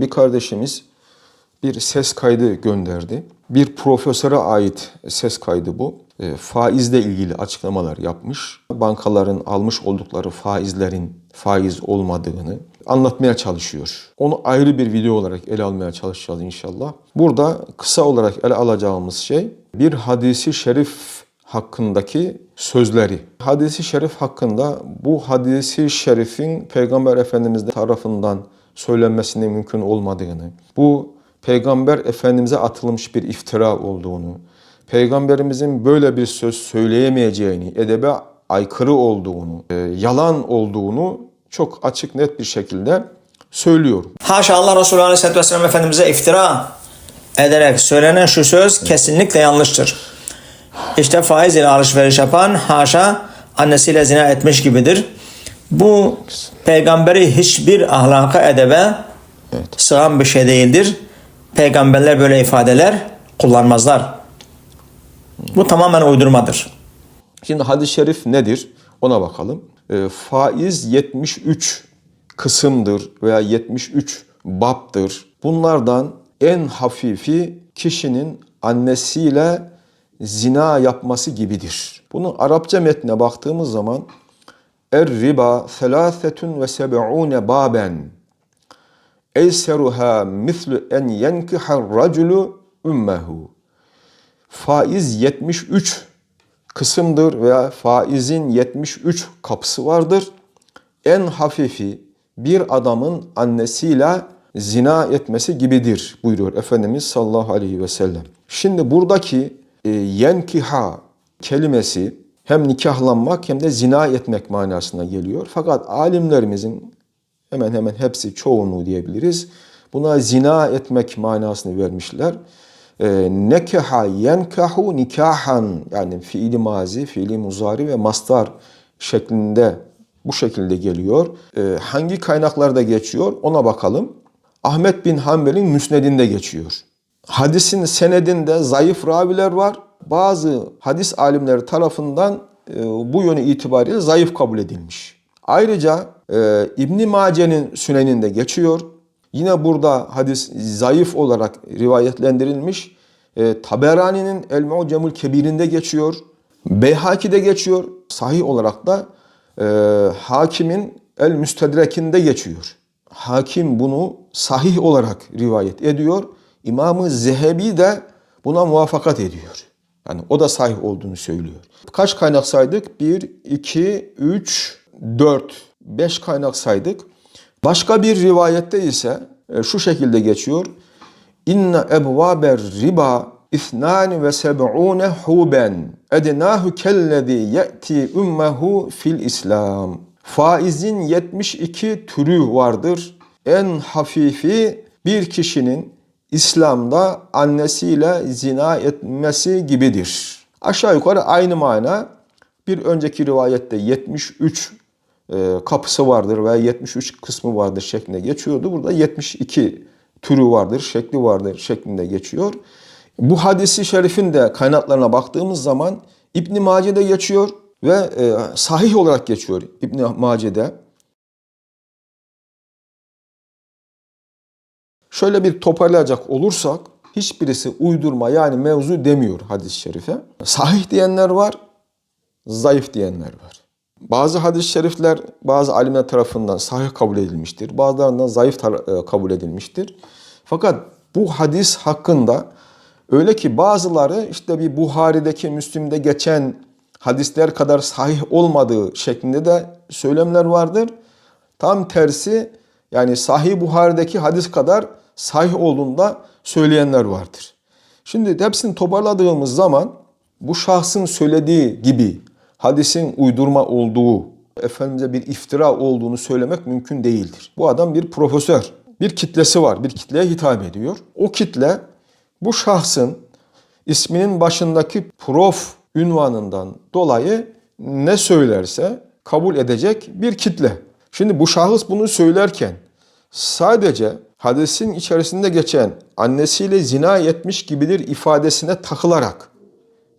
Bir kardeşimiz bir ses kaydı gönderdi. Bir profesöre ait ses kaydı bu. E, faizle ilgili açıklamalar yapmış. Bankaların almış oldukları faizlerin faiz olmadığını anlatmaya çalışıyor. Onu ayrı bir video olarak ele almaya çalışacağız inşallah. Burada kısa olarak ele alacağımız şey bir hadisi şerif hakkındaki sözleri. Hadisi şerif hakkında bu hadisi şerifin Peygamber Efendimiz tarafından söylenmesinin mümkün olmadığını, bu Peygamber Efendimiz'e atılmış bir iftira olduğunu, Peygamberimizin böyle bir söz söyleyemeyeceğini, edebe aykırı olduğunu, e, yalan olduğunu çok açık net bir şekilde söylüyor. Haşa Allah Resulü Aleyhisselatü Vesselam Efendimiz'e iftira ederek söylenen şu söz kesinlikle yanlıştır. İşte faiz ile alışveriş yapan haşa annesiyle zina etmiş gibidir. Bu peygamberi hiçbir ahlaka edebe sığan bir şey değildir. Peygamberler böyle ifadeler kullanmazlar. Bu tamamen uydurmadır. Şimdi hadis-i şerif nedir? Ona bakalım. E, faiz 73 kısımdır veya 73 baptır. Bunlardan en hafifi kişinin annesiyle zina yapması gibidir. Bunun Arapça metnine baktığımız zaman Er riba selâsetun ve seb'ûne baben Eyseruha mislu en yenkihar raculu ümmehu Faiz 73 kısımdır veya faizin 73 kapısı vardır. En hafifi bir adamın annesiyle zina etmesi gibidir buyuruyor Efendimiz sallallahu aleyhi ve sellem. Şimdi buradaki e, yenkiha kelimesi hem nikahlanmak hem de zina etmek manasına geliyor. Fakat alimlerimizin hemen hemen hepsi çoğunluğu diyebiliriz. Buna zina etmek manasını vermişler. E, nekeha yenkahu nikahan yani fiili mazi, fiili muzari ve mastar şeklinde bu şekilde geliyor. E, hangi kaynaklarda geçiyor ona bakalım. Ahmet bin Hanbel'in müsnedinde geçiyor. Hadisin senedinde zayıf raviler var. Bazı hadis alimleri tarafından e, bu yönü itibariyle zayıf kabul edilmiş. Ayrıca e, İbn Mace'nin süneninde geçiyor. Yine burada hadis zayıf olarak rivayetlendirilmiş. E, Taberani'nin El Mu'cemül Kebir'inde geçiyor. Beyhaki'de geçiyor. Sahih olarak da e, Hakim'in El Müstedrek'inde geçiyor. Hakim bunu sahih olarak rivayet ediyor. İmamı Zehebi de buna muvaffakat ediyor. Yani o da sahih olduğunu söylüyor. Kaç kaynak saydık? 1, 2, 3, 4, 5 kaynak saydık. Başka bir rivayette ise e, şu şekilde geçiyor. İnne ebvaber riba ve seb'une huben ednahu kellezi ye'ti ummehu fil İslam. Faizin 72 türü vardır. En hafifi bir kişinin İslam'da annesiyle zina etmesi gibidir. Aşağı yukarı aynı mana. Bir önceki rivayette 73 e, kapısı vardır veya 73 kısmı vardır şeklinde geçiyordu. Burada 72 türü vardır, şekli vardır şeklinde geçiyor. Bu hadisi şerifin de kaynaklarına baktığımız zaman İbn Mace'de geçiyor ve e, sahih olarak geçiyor İbn Mace'de. Şöyle bir toparlayacak olursak hiçbirisi uydurma yani mevzu demiyor hadis-i şerife. Sahih diyenler var, zayıf diyenler var. Bazı hadis-i şerifler bazı alimler tarafından sahih kabul edilmiştir. Bazılarından zayıf e, kabul edilmiştir. Fakat bu hadis hakkında öyle ki bazıları işte bir Buhari'deki, Müslim'de geçen hadisler kadar sahih olmadığı şeklinde de söylemler vardır. Tam tersi yani Sahih Buhari'deki hadis kadar sahih olduğunda söyleyenler vardır. Şimdi hepsini toparladığımız zaman bu şahsın söylediği gibi hadisin uydurma olduğu, Efendimiz'e bir iftira olduğunu söylemek mümkün değildir. Bu adam bir profesör, bir kitlesi var, bir kitleye hitap ediyor. O kitle bu şahsın isminin başındaki prof ünvanından dolayı ne söylerse kabul edecek bir kitle. Şimdi bu şahıs bunu söylerken sadece hadisin içerisinde geçen annesiyle zina etmiş gibidir ifadesine takılarak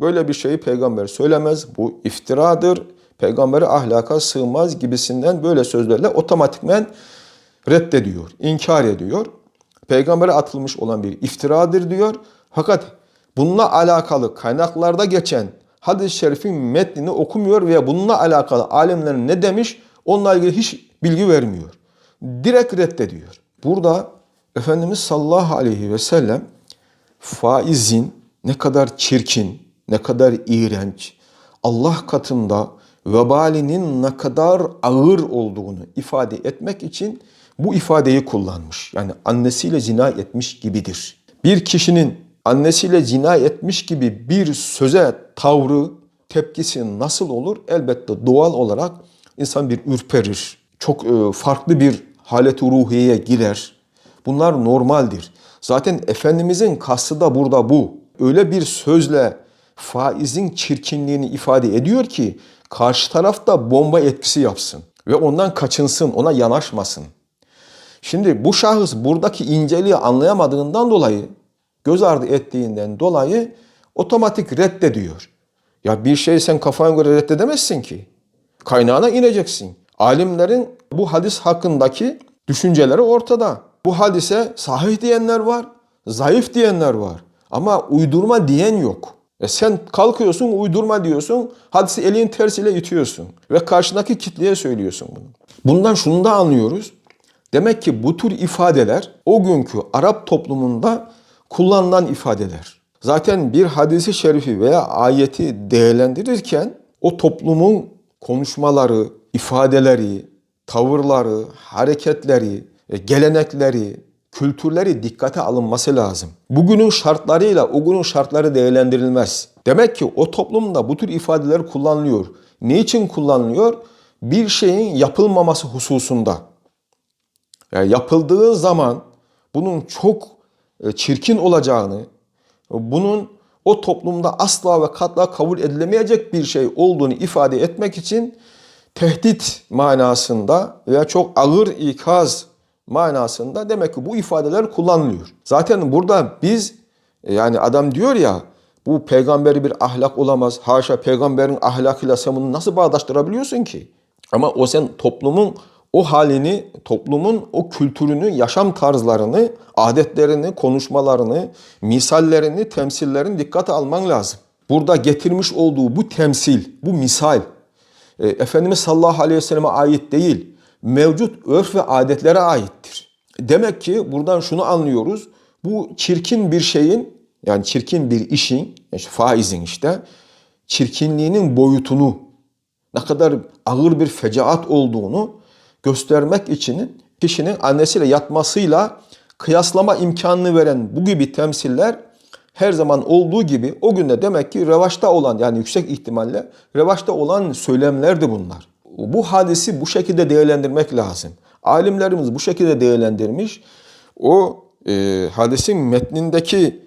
böyle bir şeyi peygamber söylemez. Bu iftiradır. Peygamberi ahlaka sığmaz gibisinden böyle sözlerle otomatikmen reddediyor, inkar ediyor. Peygambere atılmış olan bir iftiradır diyor. Fakat bununla alakalı kaynaklarda geçen hadis-i şerifin metnini okumuyor veya bununla alakalı alimlerin ne demiş onunla ilgili hiç bilgi vermiyor. Direkt reddediyor. Burada Efendimiz sallallahu aleyhi ve sellem faizin ne kadar çirkin, ne kadar iğrenç, Allah katında vebalinin ne kadar ağır olduğunu ifade etmek için bu ifadeyi kullanmış. Yani annesiyle zina etmiş gibidir. Bir kişinin annesiyle zina etmiş gibi bir söze tavrı, tepkisi nasıl olur? Elbette doğal olarak insan bir ürperir. Çok e, farklı bir halet-i ruhiyeye girer. Bunlar normaldir. Zaten Efendimizin kastı da burada bu. Öyle bir sözle faizin çirkinliğini ifade ediyor ki karşı tarafta bomba etkisi yapsın ve ondan kaçınsın, ona yanaşmasın. Şimdi bu şahıs buradaki inceliği anlayamadığından dolayı, göz ardı ettiğinden dolayı otomatik reddediyor. Ya bir şeyi sen kafana göre reddedemezsin ki. Kaynağına ineceksin. Alimlerin bu hadis hakkındaki düşünceleri ortada. Bu hadise sahih diyenler var, zayıf diyenler var. Ama uydurma diyen yok. E sen kalkıyorsun uydurma diyorsun, hadisi elin tersiyle itiyorsun ve karşındaki kitleye söylüyorsun bunu. Bundan şunu da anlıyoruz. Demek ki bu tür ifadeler o günkü Arap toplumunda kullanılan ifadeler. Zaten bir hadisi şerifi veya ayeti değerlendirirken o toplumun konuşmaları, ifadeleri, tavırları, hareketleri, e, gelenekleri, kültürleri dikkate alınması lazım. Bugünün şartlarıyla o günün şartları değerlendirilmez. Demek ki o toplumda bu tür ifadeler kullanılıyor. Ne için kullanılıyor? Bir şeyin yapılmaması hususunda. Yani yapıldığı zaman bunun çok e, çirkin olacağını, bunun o toplumda asla ve katla kabul edilemeyecek bir şey olduğunu ifade etmek için tehdit manasında veya çok ağır ikaz manasında demek ki bu ifadeler kullanılıyor. Zaten burada biz e, yani adam diyor ya bu peygamberi bir ahlak olamaz. Haşa peygamberin ahlakıyla sen bunu nasıl bağdaştırabiliyorsun ki? Ama o sen toplumun o halini, toplumun o kültürünü, yaşam tarzlarını, adetlerini, konuşmalarını, misallerini, temsillerini dikkate alman lazım. Burada getirmiş olduğu bu temsil, bu misal e, Efendimiz sallallahu aleyhi ve selleme ait değil, mevcut örf ve adetlere aittir. Demek ki buradan şunu anlıyoruz. Bu çirkin bir şeyin, yani çirkin bir işin, işte faizin işte, çirkinliğinin boyutunu, ne kadar ağır bir fecaat olduğunu göstermek için kişinin annesiyle yatmasıyla kıyaslama imkanını veren bu gibi temsiller her zaman olduğu gibi o günde demek ki revaçta olan yani yüksek ihtimalle revaçta olan söylemlerdi bunlar. Bu hadisi bu şekilde değerlendirmek lazım. Alimlerimiz bu şekilde değerlendirmiş. O e, hadisin metnindeki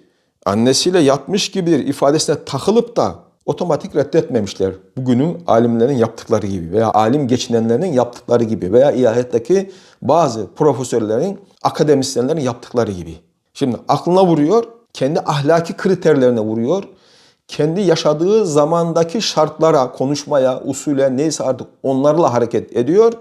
annesiyle yatmış gibidir ifadesine takılıp da otomatik reddetmemişler. Bugünün alimlerin yaptıkları gibi veya alim geçinenlerin yaptıkları gibi veya ilahiyattaki bazı profesörlerin, akademisyenlerin yaptıkları gibi. Şimdi aklına vuruyor, kendi ahlaki kriterlerine vuruyor. Kendi yaşadığı zamandaki şartlara, konuşmaya, usule neyse artık onlarla hareket ediyor.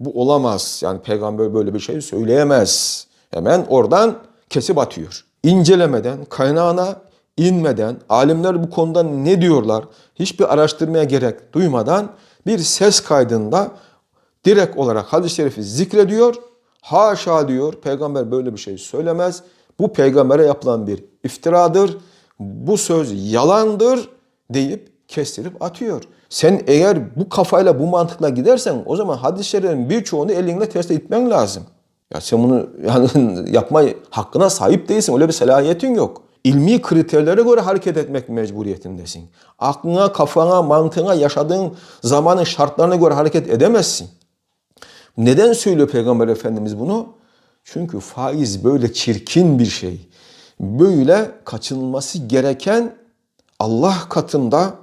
Bu olamaz. Yani peygamber böyle bir şey söyleyemez. Hemen oradan kesip atıyor. İncelemeden, kaynağına inmeden, alimler bu konuda ne diyorlar hiçbir araştırmaya gerek duymadan bir ses kaydında direkt olarak hadis-i şerifi zikrediyor. Haşa diyor, peygamber böyle bir şey söylemez. Bu peygambere yapılan bir iftiradır. Bu söz yalandır deyip kestirip atıyor. Sen eğer bu kafayla bu mantıkla gidersen o zaman hadis-i şeriflerin birçoğunu elinle test etmen lazım. Ya sen bunu yani yapma hakkına sahip değilsin. Öyle bir salahiyetin yok. İlmi kriterlere göre hareket etmek mecburiyetindesin. Aklına, kafana, mantığına, yaşadığın zamanın şartlarına göre hareket edemezsin. Neden söylüyor Peygamber Efendimiz bunu? Çünkü faiz böyle çirkin bir şey. Böyle kaçınılması gereken Allah katında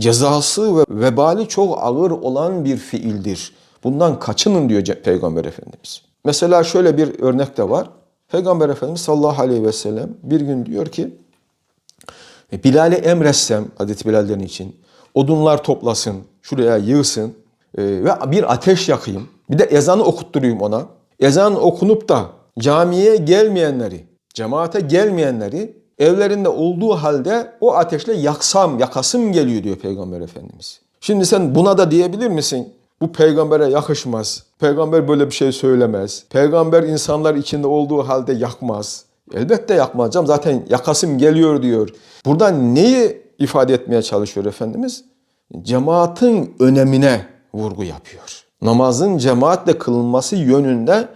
cezası ve vebali çok ağır olan bir fiildir. Bundan kaçının diyor Peygamber Efendimiz. Mesela şöyle bir örnek de var. Peygamber Efendimiz sallallahu aleyhi ve sellem bir gün diyor ki Bilal'e emretsem Hazreti Bilal'den için odunlar toplasın, şuraya yığsın e, ve bir ateş yakayım. Bir de ezanı okutturayım ona. Ezan okunup da camiye gelmeyenleri, cemaate gelmeyenleri evlerinde olduğu halde o ateşle yaksam, yakasım geliyor diyor Peygamber Efendimiz. Şimdi sen buna da diyebilir misin? Bu peygambere yakışmaz. Peygamber böyle bir şey söylemez. Peygamber insanlar içinde olduğu halde yakmaz. Elbette yakmaz. Zaten yakasım geliyor diyor. Burada neyi ifade etmeye çalışıyor Efendimiz? Cemaatin önemine vurgu yapıyor. Namazın cemaatle kılınması yönünde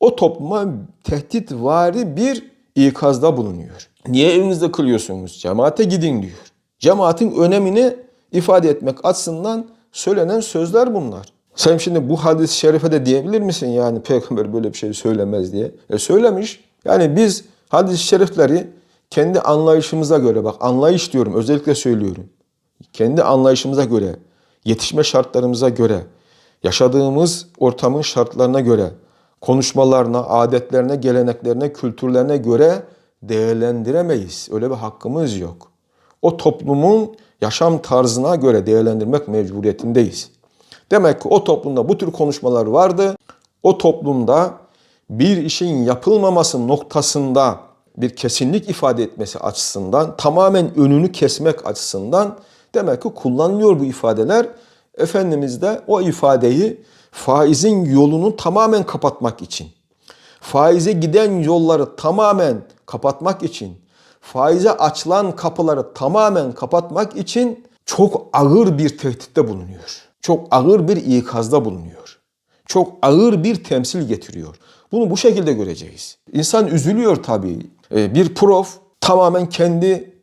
o topluma tehditvari bir ikazda bulunuyor. Niye evinizde kılıyorsunuz? Cemaate gidin diyor. Cemaatin önemini ifade etmek açısından söylenen sözler bunlar. Sen şimdi bu hadis-i şerife de diyebilir misin yani peygamber böyle bir şey söylemez diye? E söylemiş. Yani biz hadis-i şerifleri kendi anlayışımıza göre bak anlayış diyorum özellikle söylüyorum. Kendi anlayışımıza göre, yetişme şartlarımıza göre, yaşadığımız ortamın şartlarına göre, konuşmalarına, adetlerine, geleneklerine, kültürlerine göre değerlendiremeyiz. Öyle bir hakkımız yok. O toplumun yaşam tarzına göre değerlendirmek mecburiyetindeyiz. Demek ki o toplumda bu tür konuşmalar vardı. O toplumda bir işin yapılmaması noktasında bir kesinlik ifade etmesi açısından, tamamen önünü kesmek açısından demek ki kullanılıyor bu ifadeler. Efendimiz de o ifadeyi faizin yolunu tamamen kapatmak için, faize giden yolları tamamen kapatmak için, faize açılan kapıları tamamen kapatmak için çok ağır bir tehditte bulunuyor. Çok ağır bir ikazda bulunuyor. Çok ağır bir temsil getiriyor. Bunu bu şekilde göreceğiz. İnsan üzülüyor tabii. Ee, Bir prof tamamen kendi